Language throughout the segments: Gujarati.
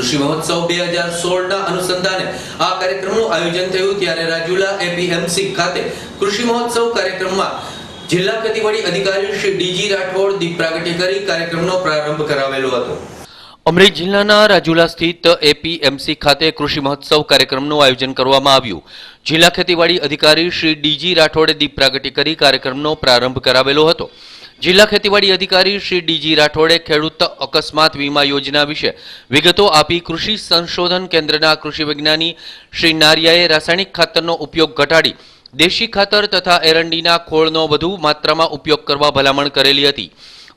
કૃષિ મહોત્સવ બે હજાર સોળના અનુસંધાને આ કાર્યક્રમનું આયોજન થયું ત્યારે રાજુલા એપીએમસી ખાતે કૃષિ મહોત્સવ કાર્યક્રમમાં જિલ્લા ખેતીવાડી અધિકારી શ્રી ડીજી રાઠોડ દીપ પ્રાગટ્ય કરી કાર્યક્રમનો પ્રારંભ કરાવેલો હતો. અમરેલી જિલ્લાના રાજુલા સ્થિત એપીએમસી ખાતે કૃષિ મહોત્સવ કાર્યક્રમનું આયોજન કરવામાં આવ્યું. જિલ્લા ખેતીવાડી અધિકારી શ્રી ડીજી રાઠોડે દીપ પ્રાગટ્ય કરી કાર્યક્રમનો પ્રારંભ કરાવેલો હતો. જિલ્લા ખેતીવાડી અધિકારી શ્રી ડીજી રાઠોડે ખેડૂત અકસ્માત વીમા યોજના વિશે વિગતો આપી કૃષિ સંશોધન કેન્દ્રના કૃષિ વિજ્ઞાની શ્રી નારિયાએ રાસાયણિક ખાતરનો ઉપયોગ ઘટાડી, દેશી ખાતર તથા એરંડીના ખોળનો વધુ માત્રામાં ઉપયોગ કરવા ભલામણ કરેલી હતી.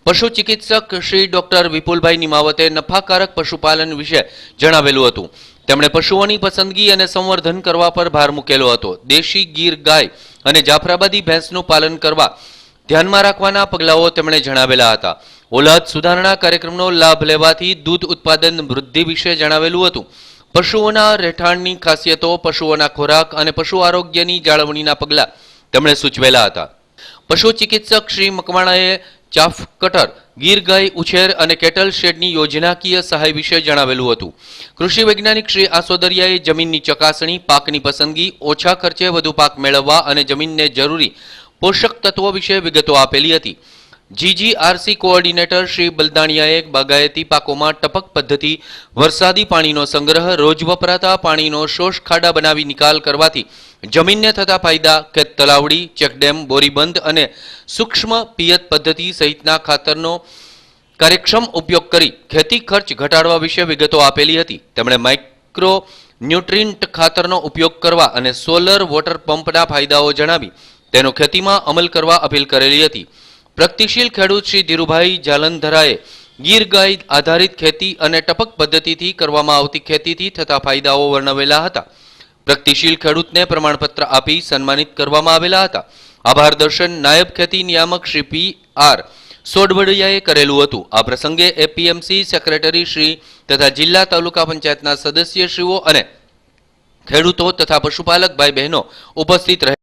પશુ ચિકિત્સક શ્રી ડોક્ટર વિપુલભાઈ નિમાવતે નફાકારક પશુપાલન વિશે જણાવેલું હતું. તેમણે પશુઓની પસંદગી અને સંવર્ધન કરવા પર ભાર મૂકેલો હતો. દેશી ગીર ગાય અને જાફરાબાદી ભેંસનું પાલન કરવા ધ્યાનમાં રાખવાના પગલાઓ તેમણે જણાવેલા હતા. ઓલાદ સુધારણા કાર્યક્રમનો લાભ લેવાથી દૂધ ઉત્પાદન વૃદ્ધિ વિશે જણાવેલું હતું. પશુઓના રહેઠાણની ખાસિયતો, પશુઓના ખોરાક અને પશુ આરોગ્યની જાળવણીના પગલાં તેમણે સૂચવેલા હતા. પશુ ચિકિત્સક શ્રી મકવાણાએ ચાફ કટર, ગીર ગાય ઉછેર અને કેટલ શેડની યોજનાકીય સહાય વિશે જણાવેલું હતું. કૃષિ વૈજ્ઞાનિક શ્રી આસોદરિયાએ જમીનની ચકાસણી, પાકની પસંદગી, ઓછા ખર્ચે વધુ પાક મેળવવા અને જમીનને જરૂરી પોષક તત્વો વિશે વિગતો આપેલી હતી. જીજીઆરસી કોઓર્ડિનેટર શ્રી બલદાણિયાએ બાગાયતી પાકોમાં ટપક પદ્ધતિ, વરસાદી પાણીનો સંગ્રહ, રોજ વપરાતા પાણીનો શોષ ખાડા બનાવી નિકાલ કરવાથી જમીનને થતા ફાયદા કે તલાવડી, ચેકડેમ, બોરીબંધ અને સૂક્ષ્મ પિયત પદ્ધતિ સહિતના ખાતરનો કાર્યક્ષમ ઉપયોગ કરી ખેતી ખર્ચ ઘટાડવા વિશે વિગતો આપેલી હતી. તેમણે માઇક્રો ન્યુટ્રિન્ટ ખાતરનો ઉપયોગ કરવા અને સોલર વોટર પંપના ફાયદાઓ જણાવી. તેનો ખેતીમાં અમલ કરવા અપીલ કરેલી હતી. પ્રગતિશીલ ખેડૂત શ્રી ધીરુભાઈ જાલંધરાએ ગીર ગાય આધારિત ખેતી અને ટપક પદ્ધતિથી કરવામાં આવતી ખેતીથી થતા ફાયદાઓ વર્ણવેલા હતા. પ્રગતિશીલ ખેડૂતને પ્રમાણપત્ર આપી સન્માનિત કરવામાં આવેલા હતા. આભાર દર્શન નાયબ ખેતી નિયામક શ્રી પી આર સોડવડિયાએ કરેલું હતું. આ પ્રસંગે એપીએમસી સેક્રેટરી શ્રી તથા જિલ્લા તાલુકા પંચાયતના સદસ્યશ્રીઓ અને ખેડૂતો તથા પશુપાલક ભાઈ બહેનો ઉપસ્થિત રહે